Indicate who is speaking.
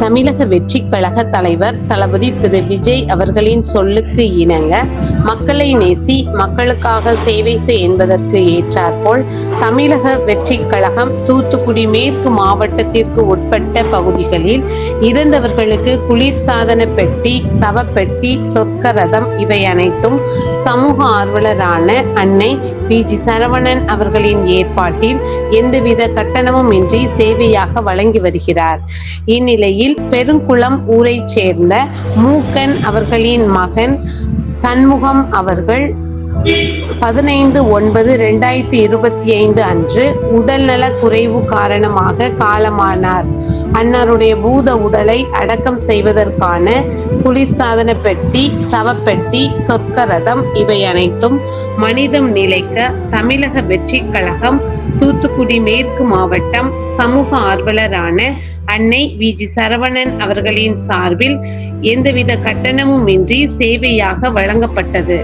Speaker 1: தமிழக வெற்றி கழக தலைவர் தளபதி திரு விஜய் அவர்களின் சொல்லுக்கு இணங்க மக்களை நேசி மக்களுக்காக சேவை செய் என்பதற்கு ஏற்றாற்போல் தமிழக வெற்றி கழகம் தூத்துக்குடி மேற்கு மாவட்டத்திற்கு உட்பட்ட பகுதிகளில் இறந்தவர்களுக்கு குளிர்சாதன பெட்டி சவப்பெட்டி சொர்க்கரதம் இவை அனைத்தும் சமூக ஆர்வலரான அன்னை பி. ஜி. சரவணன் அவர்களின் ஏற்பாட்டில் எந்தவித கட்டணமும் இன்றி சேவையாக வழங்கி வருகிறார். இந்நிலையில் பெருங்குளம் ஊரைச் சேர்ந்த மூக்கன் அவர்களின் மகன் சண்முகம் அவர்கள் பதினைந்து ஒன்பது ரெண்டாயிரத்தி இருபத்தி ஐந்து அன்று உடல்நல குறைவு காரணமாக காலமானார். அன்னாருடைய பூத உடலை அடக்கம் செய்வதற்கான குளிர்சாதன பெட்டி சவப்பெட்டி சொர்க்க இவை அனைத்தும் மனிதம் நிலைக்க தமிழக வெற்றி கழகம் தூத்துக்குடி மேற்கு மாவட்டம் சமூக ஆர்வலரான அன்னை வி. ஜி. சரவணன் அவர்களின் சார்பில் எந்தவித கட்டணமும் இன்றி சேவையாக வழங்கப்பட்டது.